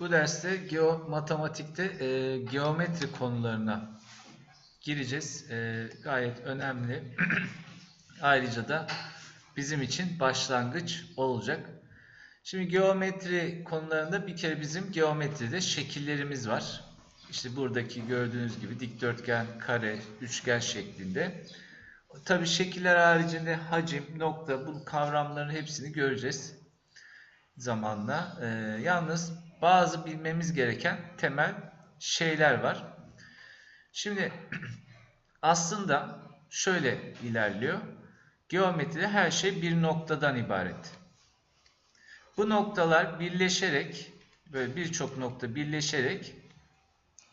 Bu derste geo matematikte e, geometri konularına gireceğiz. E, gayet önemli. Ayrıca da bizim için başlangıç olacak. Şimdi geometri konularında bir kere bizim geometride şekillerimiz var. İşte buradaki gördüğünüz gibi dikdörtgen, kare, üçgen şeklinde. Tabii şekiller haricinde hacim, nokta bu kavramların hepsini göreceğiz zamanla. Ee, yalnız bazı bilmemiz gereken temel şeyler var. Şimdi aslında şöyle ilerliyor. Geometride her şey bir noktadan ibaret. Bu noktalar birleşerek böyle birçok nokta birleşerek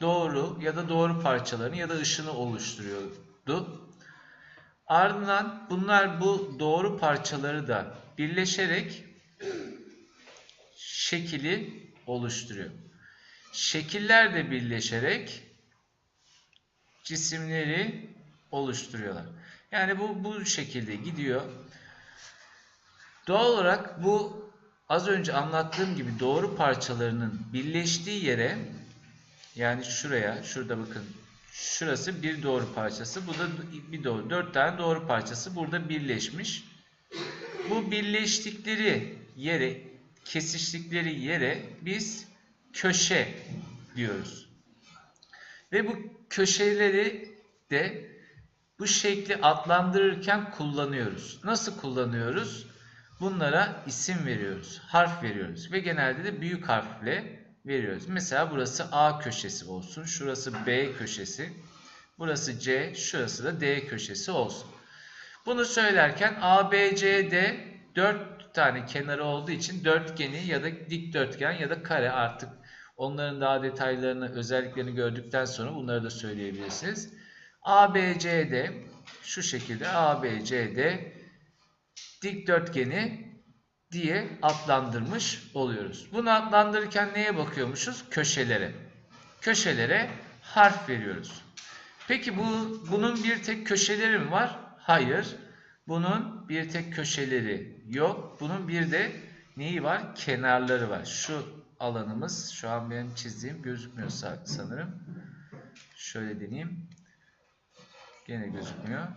doğru ya da doğru parçalarını ya da ışını oluşturuyordu. Ardından bunlar bu doğru parçaları da birleşerek şekili oluşturuyor. Şekiller de birleşerek cisimleri oluşturuyorlar. Yani bu bu şekilde gidiyor. Doğal olarak bu az önce anlattığım gibi doğru parçalarının birleştiği yere yani şuraya, şurada bakın şurası bir doğru parçası. Bu da bir doğru. Dört tane doğru parçası burada birleşmiş. Bu birleştikleri yere, kesiştikleri yere biz köşe diyoruz. Ve bu köşeleri de bu şekli adlandırırken kullanıyoruz. Nasıl kullanıyoruz? Bunlara isim veriyoruz, harf veriyoruz ve genelde de büyük harfle veriyoruz. Mesela burası A köşesi olsun, şurası B köşesi, burası C, şurası da D köşesi olsun. Bunu söylerken A, B, C, D 4 tane kenarı olduğu için dörtgeni ya da dikdörtgen ya da kare artık onların daha detaylarını, özelliklerini gördükten sonra bunları da söyleyebilirsiniz. A, B, C, D şu şekilde A, B, C, D dikdörtgeni diye adlandırmış oluyoruz. Bunu adlandırırken neye bakıyormuşuz? Köşelere. Köşelere harf veriyoruz. Peki bu bunun bir tek köşeleri mi var? Hayır. Bunun bir tek köşeleri yok. Bunun bir de neyi var? Kenarları var. Şu alanımız şu an benim çizdiğim gözükmüyor sanırım. Şöyle deneyeyim. Gene gözükmüyor.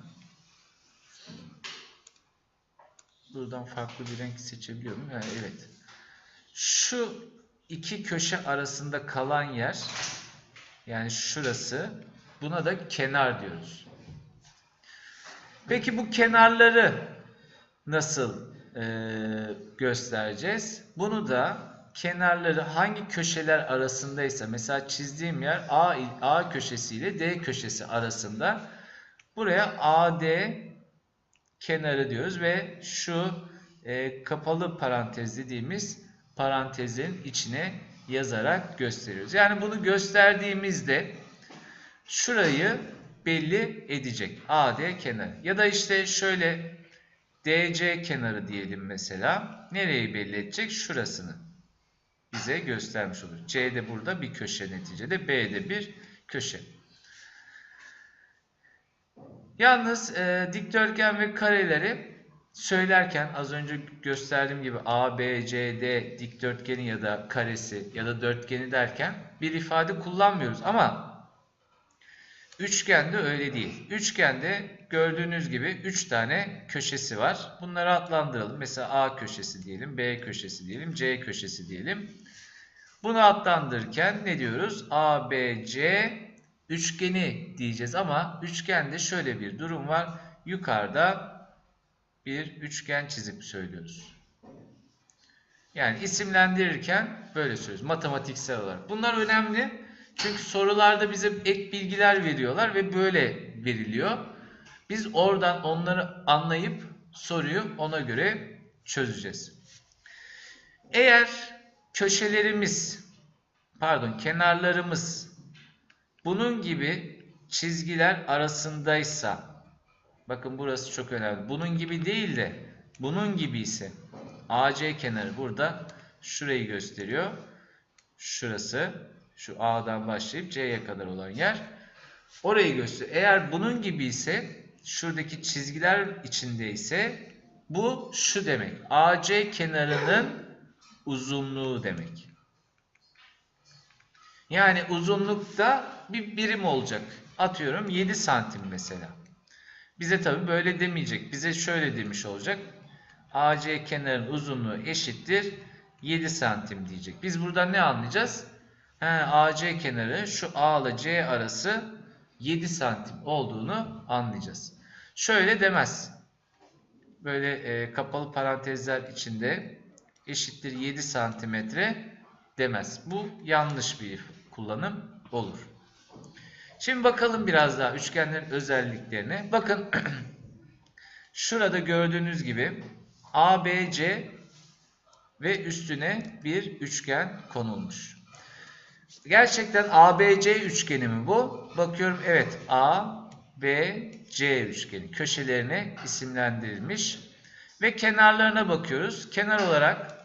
Buradan farklı bir renk seçebiliyor muyum? Ha, evet. Şu iki köşe arasında kalan yer yani şurası buna da kenar diyoruz. Peki bu kenarları nasıl e, göstereceğiz? Bunu da kenarları hangi köşeler arasındaysa mesela çizdiğim yer A, A köşesi ile D köşesi arasında buraya AD kenarı diyoruz ve şu e, kapalı parantez dediğimiz parantezin içine yazarak gösteriyoruz. Yani bunu gösterdiğimizde şurayı belli edecek. AD kenarı. Ya da işte şöyle DC kenarı diyelim mesela. Nereyi belli edecek? Şurasını bize göstermiş olur. C de burada bir köşe neticede. B de bir köşe. Yalnız e, dikdörtgen ve kareleri söylerken az önce gösterdiğim gibi A, B, C, D dikdörtgeni ya da karesi ya da dörtgeni derken bir ifade kullanmıyoruz. Ama üçgende öyle değil. Üçgende gördüğünüz gibi 3 tane köşesi var. Bunları adlandıralım. Mesela A köşesi diyelim, B köşesi diyelim, C köşesi diyelim. Bunu adlandırırken ne diyoruz? A, B, C üçgeni diyeceğiz ama üçgende şöyle bir durum var. Yukarıda bir üçgen çizip söylüyoruz. Yani isimlendirirken böyle söylüyoruz matematiksel olarak. Bunlar önemli. Çünkü sorularda bize ek bilgiler veriyorlar ve böyle veriliyor. Biz oradan onları anlayıp soruyu ona göre çözeceğiz. Eğer köşelerimiz pardon kenarlarımız bunun gibi çizgiler arasındaysa bakın burası çok önemli. Bunun gibi değil de bunun gibi ise AC kenarı burada şurayı gösteriyor. Şurası şu A'dan başlayıp C'ye kadar olan yer orayı gösteriyor. Eğer bunun gibi ise şuradaki çizgiler içinde ise bu şu demek. AC kenarının uzunluğu demek. Yani uzunlukta bir birim olacak. Atıyorum 7 santim mesela. Bize tabi böyle demeyecek. Bize şöyle demiş olacak. AC kenarın uzunluğu eşittir 7 santim diyecek. Biz buradan ne anlayacağız? He, AC kenarı şu A ile C arası 7 santim olduğunu anlayacağız. Şöyle demez. Böyle e, kapalı parantezler içinde eşittir 7 santimetre demez. Bu yanlış bir kullanım olur. Şimdi bakalım biraz daha üçgenlerin özelliklerine. Bakın şurada gördüğünüz gibi ABC ve üstüne bir üçgen konulmuş. Gerçekten ABC üçgeni mi bu? Bakıyorum evet A, B, C üçgeni. Köşelerine isimlendirilmiş. Ve kenarlarına bakıyoruz. Kenar olarak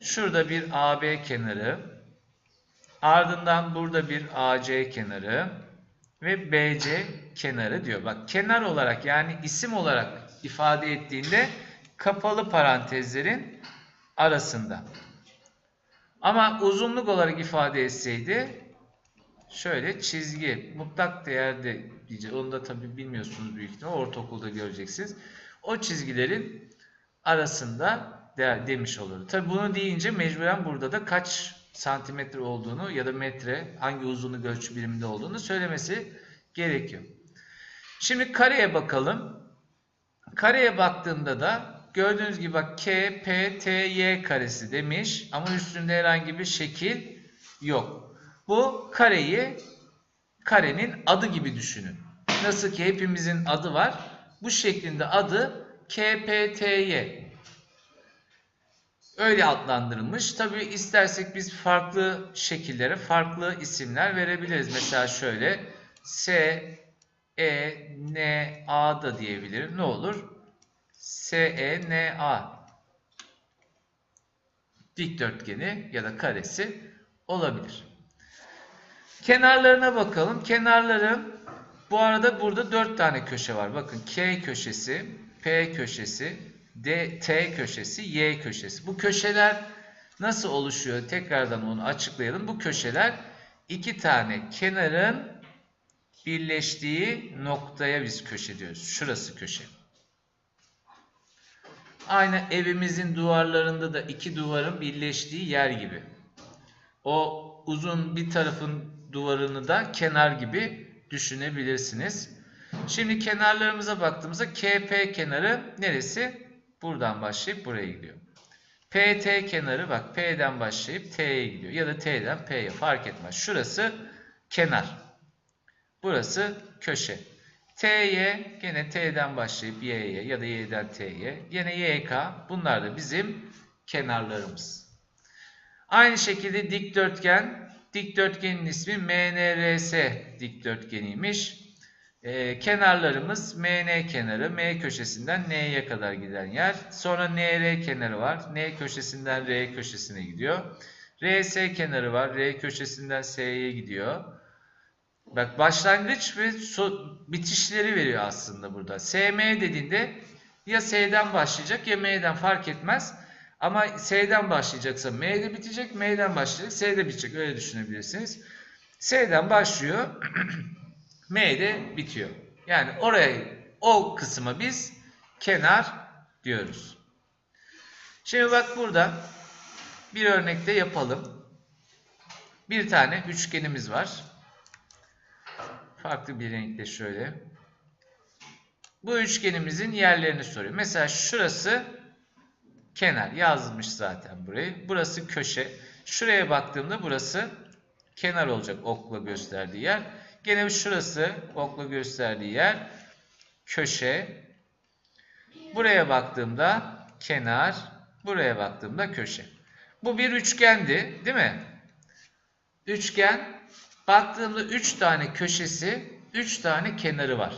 şurada bir AB kenarı, ardından burada bir AC kenarı ve BC kenarı diyor. Bak kenar olarak yani isim olarak ifade ettiğinde kapalı parantezlerin arasında. Ama uzunluk olarak ifade etseydi şöyle çizgi mutlak değerde diyeceğiz. Onu da tabi bilmiyorsunuz büyük ihtimal ortaokulda göreceksiniz. O çizgilerin arasında de, demiş olurdu. Tabi bunu deyince mecburen burada da kaç santimetre olduğunu ya da metre hangi uzunluk ölçü biriminde olduğunu söylemesi gerekiyor. Şimdi kareye bakalım. Kareye baktığımda da gördüğünüz gibi bak K, P, T, Y karesi demiş ama üstünde herhangi bir şekil yok. Bu kareyi karenin adı gibi düşünün. Nasıl ki hepimizin adı var. Bu şeklinde adı K, P, T, Y. Öyle adlandırılmış. Tabi istersek biz farklı şekillere farklı isimler verebiliriz. Mesela şöyle S, E, N, A da diyebilirim. Ne olur? S, E, N, A dikdörtgeni ya da karesi olabilir. Kenarlarına bakalım. Kenarların bu arada burada 4 tane köşe var. Bakın K köşesi, P köşesi, D, T köşesi, Y köşesi. Bu köşeler nasıl oluşuyor? Tekrardan onu açıklayalım. Bu köşeler iki tane kenarın birleştiği noktaya biz köşe diyoruz. Şurası köşe. Aynı evimizin duvarlarında da iki duvarın birleştiği yer gibi. O uzun bir tarafın duvarını da kenar gibi düşünebilirsiniz. Şimdi kenarlarımıza baktığımızda KP kenarı neresi? Buradan başlayıp buraya gidiyor. PT kenarı bak P'den başlayıp T'ye gidiyor. Ya da T'den P'ye fark etmez. Şurası kenar. Burası köşe. T'ye gene T'den başlayıp Y'ye ya da Y'den T'ye. Yine YK bunlar da bizim kenarlarımız. Aynı şekilde dikdörtgen. Dikdörtgenin ismi MNRS dikdörtgeniymiş. Ee, kenarlarımız MN kenarı, M köşesinden N'ye kadar giden yer. Sonra NR kenarı var. N köşesinden R köşesine gidiyor. RS kenarı var. R köşesinden S'ye gidiyor. Bak başlangıç ve so bitişleri veriyor aslında burada. SM dediğinde ya S'den başlayacak ya M'den fark etmez. Ama S'den başlayacaksa M'de bitecek, M'den başlayacak, S'de bitecek. Öyle düşünebilirsiniz. S'den başlıyor, M'de bitiyor. Yani oraya, o kısmı biz kenar diyoruz. Şimdi bak burada bir örnekte yapalım. Bir tane üçgenimiz var. Farklı bir renkte şöyle. Bu üçgenimizin yerlerini soruyor. Mesela şurası kenar yazmış zaten burayı. Burası köşe. Şuraya baktığımda burası kenar olacak okla gösterdiği yer. Gene şurası okla gösterdiği yer köşe. Buraya baktığımda kenar, buraya baktığımda köşe. Bu bir üçgendi, değil mi? Üçgen baktığımda 3 tane köşesi, 3 tane kenarı var.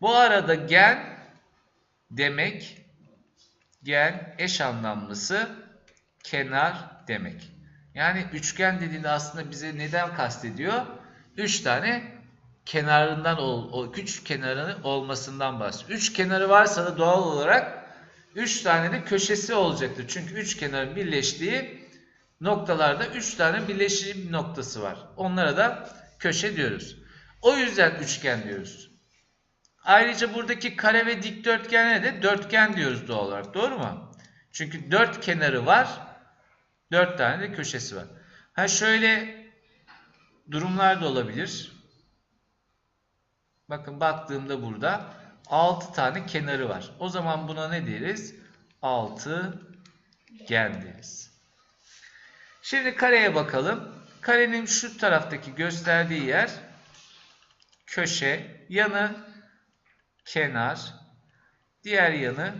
Bu arada gen demek gen eş anlamlısı kenar demek. Yani üçgen dediğinde aslında bize neden kastediyor? 3 tane kenarından ol, o üç kenarı olmasından bahsediyor. 3 kenarı varsa da doğal olarak 3 tane de köşesi olacaktır. Çünkü 3 kenarın birleştiği noktalarda 3 tane birleşim noktası var. Onlara da köşe diyoruz. O yüzden üçgen diyoruz. Ayrıca buradaki kare ve dikdörtgene de dörtgen diyoruz doğal olarak. Doğru mu? Çünkü dört kenarı var. Dört tane de köşesi var. Ha şöyle durumlar da olabilir. Bakın baktığımda burada 6 tane kenarı var. O zaman buna ne deriz? 6 gen deriz. Şimdi kareye bakalım. Karenin şu taraftaki gösterdiği yer köşe, yanı kenar, diğer yanı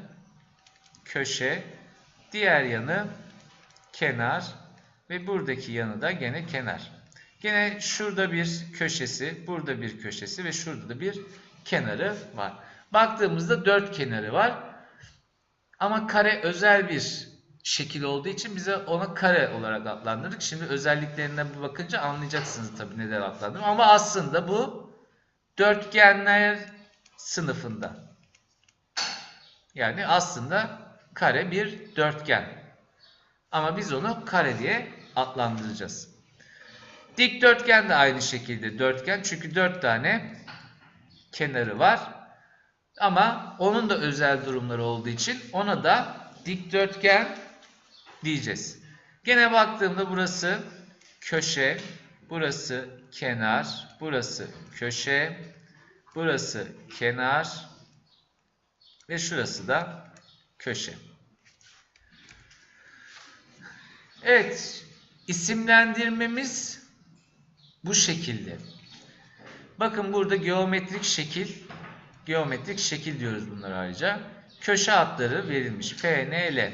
köşe, diğer yanı kenar ve buradaki yanı da gene kenar. Gene şurada bir köşesi, burada bir köşesi ve şurada da bir kenarı var. Baktığımızda dört kenarı var. Ama kare özel bir şekil olduğu için bize ona kare olarak adlandırdık. Şimdi özelliklerine bir bakınca anlayacaksınız tabii neden adlandırdım. Ama aslında bu dörtgenler sınıfında. Yani aslında kare bir dörtgen. Ama biz onu kare diye adlandıracağız. Dikdörtgen de aynı şekilde dörtgen. Çünkü dört tane kenarı var. Ama onun da özel durumları olduğu için ona da dikdörtgen diyeceğiz. Gene baktığımda burası köşe, burası kenar, burası köşe, burası kenar ve şurası da köşe. Evet, isimlendirmemiz bu şekilde. Bakın burada geometrik şekil, geometrik şekil diyoruz bunlar ayrıca. Köşe hatları verilmiş. F, N, L.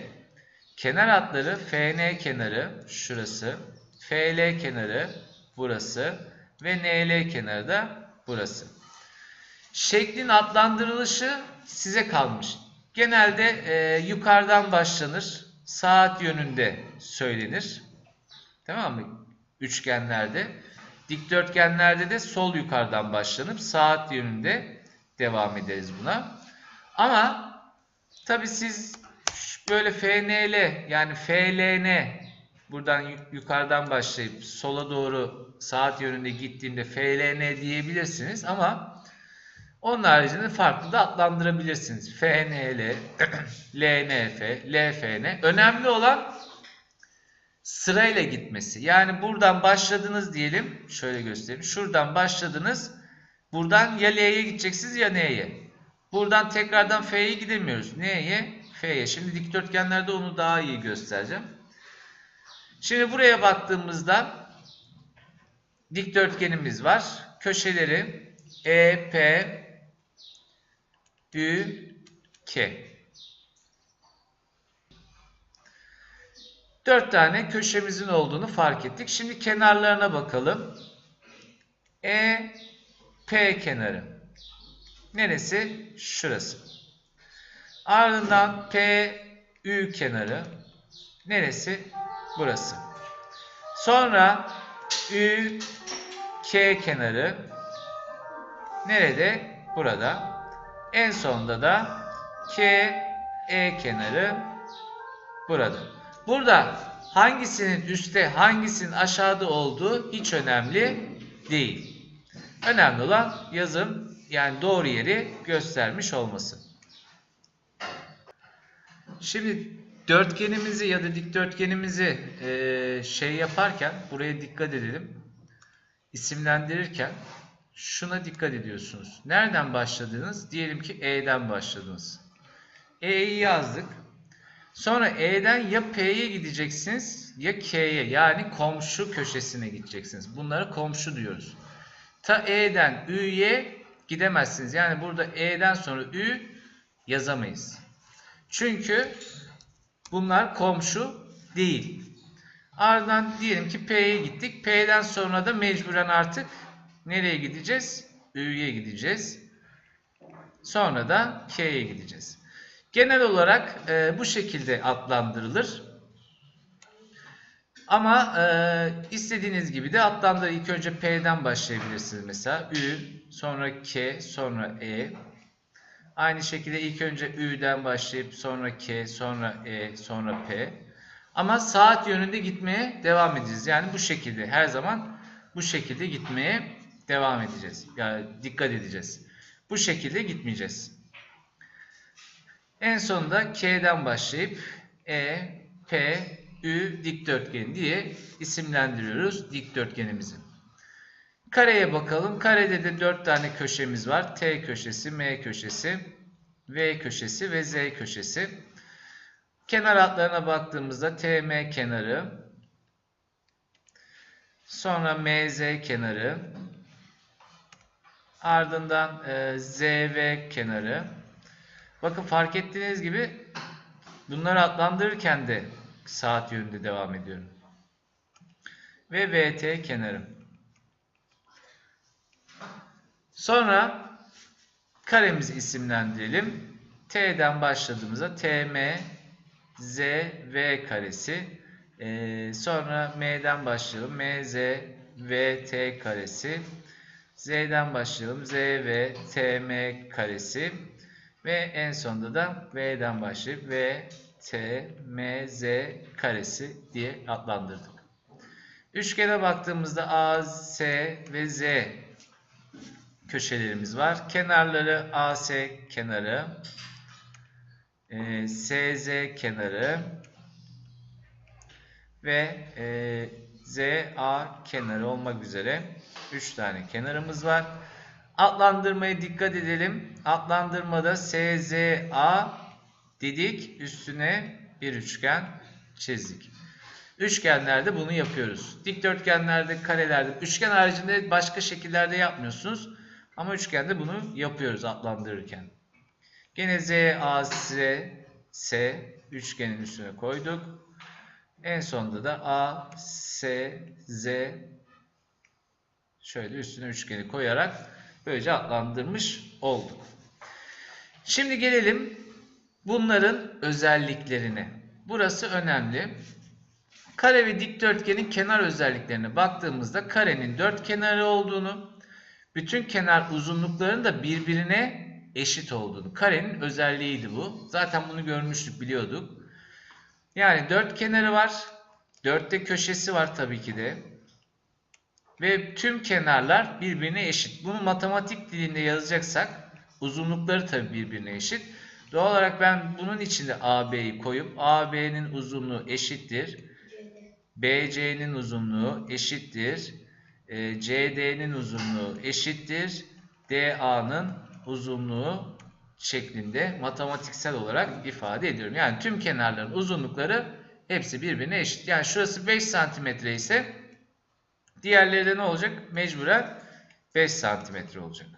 Kenar hatları FN kenarı şurası, FL kenarı burası ve NL kenarı da burası. Şeklin adlandırılışı size kalmış. Genelde e, yukarıdan başlanır. Saat yönünde söylenir. Tamam mı? Üçgenlerde. Dikdörtgenlerde de sol yukarıdan başlanıp saat yönünde devam ederiz buna. Ama tabi siz böyle FNL yani FLN buradan yukarıdan başlayıp sola doğru saat yönünde gittiğimde FLN diyebilirsiniz ama onun haricinde farklı da adlandırabilirsiniz. FNL, LNF, LFN. Önemli olan sırayla gitmesi. Yani buradan başladınız diyelim. Şöyle göstereyim. Şuradan başladınız. Buradan ya L'ye gideceksiniz ya N'ye. Buradan tekrardan F'ye gidemiyoruz. N'ye? F'ye. Şimdi dikdörtgenlerde onu daha iyi göstereceğim. Şimdi buraya baktığımızda dikdörtgenimiz var. Köşeleri E, P, Ü, K. Dört tane köşemizin olduğunu fark ettik. Şimdi kenarlarına bakalım. E, P kenarı. Neresi? Şurası. Ardından P, Ü kenarı. Neresi? Burası. Sonra Ü, K kenarı. Nerede? Burada. En sonunda da K, E kenarı burada. Burada hangisinin üstte hangisinin aşağıda olduğu hiç önemli değil. Önemli olan yazım yani doğru yeri göstermiş olması. Şimdi dörtgenimizi ya da dikdörtgenimizi e, şey yaparken buraya dikkat edelim. İsimlendirirken şuna dikkat ediyorsunuz. Nereden başladınız? Diyelim ki E'den başladınız. E'yi yazdık. Sonra E'den ya P'ye gideceksiniz ya K'ye yani komşu köşesine gideceksiniz. Bunlara komşu diyoruz. Ta E'den Ü'ye gidemezsiniz. Yani burada E'den sonra Ü yazamayız. Çünkü bunlar komşu değil. Ardından diyelim ki P'ye gittik. P'den sonra da mecburen artık nereye gideceğiz? Ü'ye gideceğiz. Sonra da K'ye gideceğiz. Genel olarak e, bu şekilde adlandırılır. Ama e, istediğiniz gibi de adlandır. İlk önce P'den başlayabilirsiniz mesela. Ü, sonra K, sonra E. Aynı şekilde ilk önce Ü'den başlayıp sonra K, sonra E, sonra P. Ama saat yönünde gitmeye devam edeceğiz. Yani bu şekilde her zaman bu şekilde gitmeye devam edeceğiz. Yani dikkat edeceğiz. Bu şekilde gitmeyeceğiz. En sonunda K'den başlayıp E, P, Ü dikdörtgen diye isimlendiriyoruz dikdörtgenimizi. Kareye bakalım. Karede de 4 tane köşemiz var. T köşesi, M köşesi, V köşesi ve Z köşesi. Kenar hatlarına baktığımızda TM kenarı, sonra MZ kenarı, ardından e, ZV kenarı. Bakın fark ettiğiniz gibi bunları adlandırırken de saat yönünde devam ediyorum. Ve VT kenarı. Sonra karemizi isimlendirelim. T'den başladığımızda TM Z V karesi. Ee, sonra M'den başlayalım. MZ V T karesi. Z'den başlayalım. Z V T M karesi. Ve en sonunda da V'den başlayıp V T M Z karesi diye adlandırdık. Üçgene baktığımızda A, S ve Z köşelerimiz var. Kenarları AS kenarı, e, SZ kenarı ve e, ZA kenarı olmak üzere 3 tane kenarımız var. Adlandırmaya dikkat edelim. Adlandırmada SZA dedik. Üstüne bir üçgen çizdik. Üçgenlerde bunu yapıyoruz. Dikdörtgenlerde, karelerde, üçgen haricinde başka şekillerde yapmıyorsunuz. Ama üçgende bunu yapıyoruz adlandırırken. Gene Z, A, S, S üçgenin üstüne koyduk. En sonunda da A, S, Z şöyle üstüne üçgeni koyarak böylece adlandırmış olduk. Şimdi gelelim bunların özelliklerine. Burası önemli. Kare ve dikdörtgenin kenar özelliklerine baktığımızda karenin dört kenarı olduğunu, bütün kenar uzunluklarının da birbirine eşit olduğunu. Karenin özelliğiydi bu. Zaten bunu görmüştük, biliyorduk. Yani dört kenarı var. Dörtte köşesi var tabii ki de. Ve tüm kenarlar birbirine eşit. Bunu matematik dilinde yazacaksak uzunlukları tabii birbirine eşit. Doğal olarak ben bunun içinde AB'yi koyup AB'nin uzunluğu eşittir. BC'nin uzunluğu eşittir. E, CD'nin uzunluğu eşittir. DA'nın uzunluğu şeklinde matematiksel olarak ifade ediyorum. Yani tüm kenarların uzunlukları hepsi birbirine eşit. Yani şurası 5 santimetre ise diğerleri de ne olacak? Mecburen 5 santimetre olacak.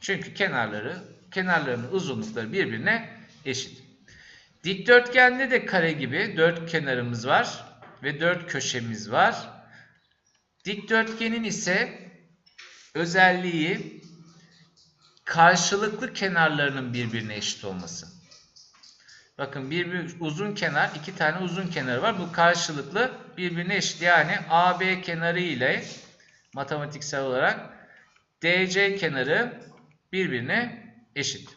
Çünkü kenarları, kenarların uzunlukları birbirine eşit. Dikdörtgende de kare gibi 4 kenarımız var ve 4 köşemiz var. Dikdörtgenin ise özelliği karşılıklı kenarlarının birbirine eşit olması. Bakın bir, bir uzun kenar, iki tane uzun kenarı var. Bu karşılıklı birbirine eşit. Yani AB kenarı ile matematiksel olarak DC kenarı birbirine eşit.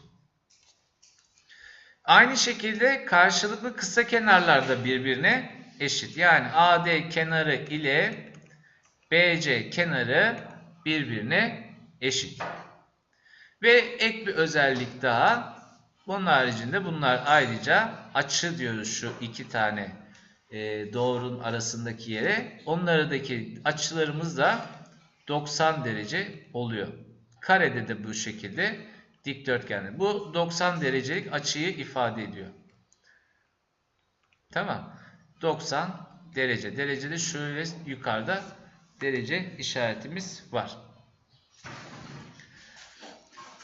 Aynı şekilde karşılıklı kısa kenarlar da birbirine eşit. Yani AD kenarı ile BC kenarı birbirine eşit. Ve ek bir özellik daha. Bunun haricinde bunlar ayrıca açı diyoruz şu iki tane e, doğrunun arasındaki yere. Onlardaki açılarımız da 90 derece oluyor. Karede de bu şekilde dikdörtgende. Bu 90 derecelik açıyı ifade ediyor. Tamam. 90 derece. Derecede şöyle yukarıda derece işaretimiz var.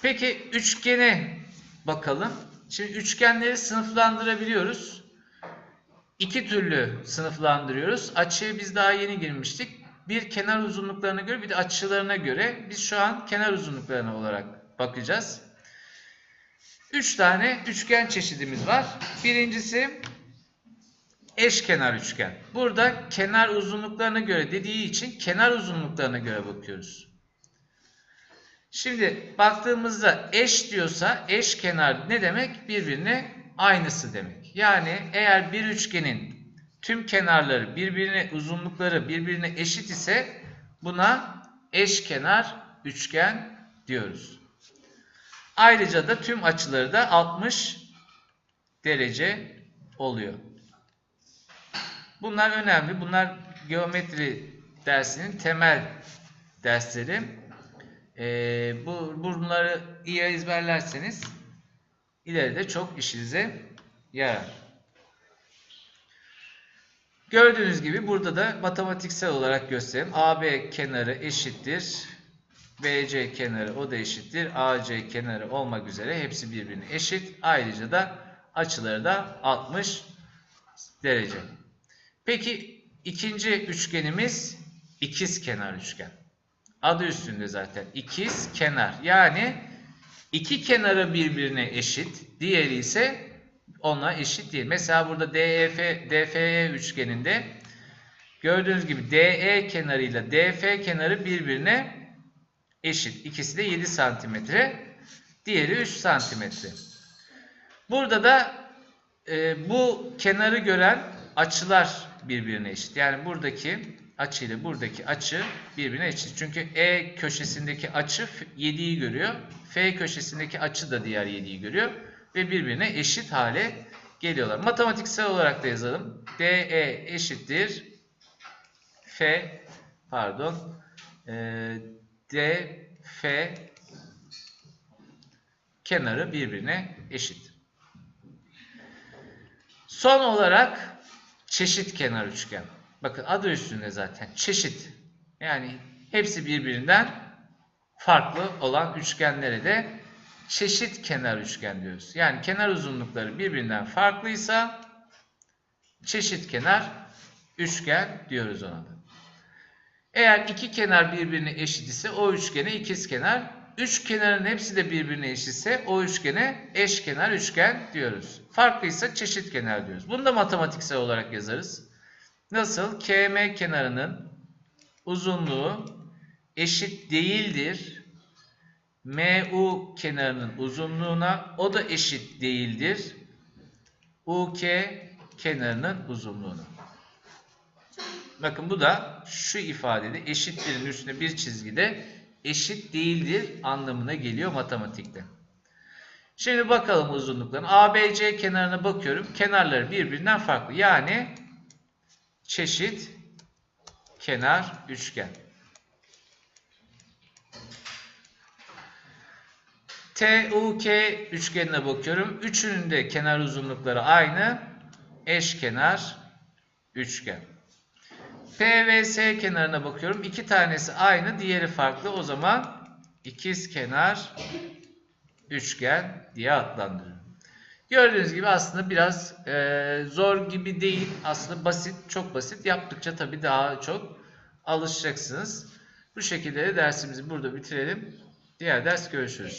Peki üçgene bakalım. Şimdi üçgenleri sınıflandırabiliyoruz. İki türlü sınıflandırıyoruz. Açıya biz daha yeni girmiştik. Bir kenar uzunluklarına göre bir de açılarına göre. Biz şu an kenar uzunluklarına olarak bakacağız. Üç tane üçgen çeşidimiz var. Birincisi eşkenar üçgen. Burada kenar uzunluklarına göre dediği için kenar uzunluklarına göre bakıyoruz. Şimdi baktığımızda eş diyorsa eş kenar ne demek? Birbirine aynısı demek. Yani eğer bir üçgenin tüm kenarları birbirine uzunlukları birbirine eşit ise buna eşkenar üçgen diyoruz. Ayrıca da tüm açıları da 60 derece oluyor. Bunlar önemli. Bunlar geometri dersinin temel dersleri. Ee, bu bunları iyi ezberlerseniz ileride çok işinize yarar. Gördüğünüz gibi burada da matematiksel olarak göstereyim. AB kenarı eşittir. BC kenarı o da eşittir. AC kenarı olmak üzere hepsi birbirine eşit. Ayrıca da açıları da 60 derece. Peki ikinci üçgenimiz ikiz kenar üçgen. Adı üstünde zaten. İkiz kenar. Yani iki kenarı birbirine eşit. Diğeri ise ona eşit değil. Mesela burada DEF, DFE üçgeninde gördüğünüz gibi DE kenarıyla DF kenarı birbirine eşit. İkisi de 7 santimetre. Diğeri 3 santimetre. Burada da e, bu kenarı gören açılar birbirine eşit. Yani buradaki açı ile buradaki açı birbirine eşit. Çünkü E köşesindeki açı 7'yi görüyor. F köşesindeki açı da diğer 7'yi görüyor. Ve birbirine eşit hale geliyorlar. Matematiksel olarak da yazalım. DE eşittir. F pardon e, DF kenarı birbirine eşit. Son olarak çeşit kenar üçgen. Bakın adı üstünde zaten çeşit. Yani hepsi birbirinden farklı olan üçgenlere de çeşit kenar üçgen diyoruz. Yani kenar uzunlukları birbirinden farklıysa çeşit kenar üçgen diyoruz ona da. Eğer iki kenar birbirine eşit ise o üçgene ikiz kenar, üç kenarın hepsi de birbirine eşitse o üçgene eşkenar üçgen diyoruz. Farklıysa çeşit kenar diyoruz. Bunu da matematiksel olarak yazarız. Nasıl? KM kenarının uzunluğu eşit değildir. MU kenarının uzunluğuna o da eşit değildir. UK kenarının uzunluğuna. Bakın bu da şu ifadede eşittirin üstüne bir çizgide eşit değildir anlamına geliyor matematikte. Şimdi bakalım uzunluklarına. ABC kenarına bakıyorum. Kenarları birbirinden farklı. Yani çeşit kenar üçgen. TUK üçgenine bakıyorum. Üçünün de kenar uzunlukları aynı. Eşkenar üçgen. PVS kenarına bakıyorum. İki tanesi aynı, diğeri farklı. O zaman ikiz kenar üçgen diye adlandırıyorum. Gördüğünüz gibi aslında biraz e, zor gibi değil. Aslında basit, çok basit. Yaptıkça tabii daha çok alışacaksınız. Bu şekilde de dersimizi burada bitirelim. Diğer ders görüşürüz.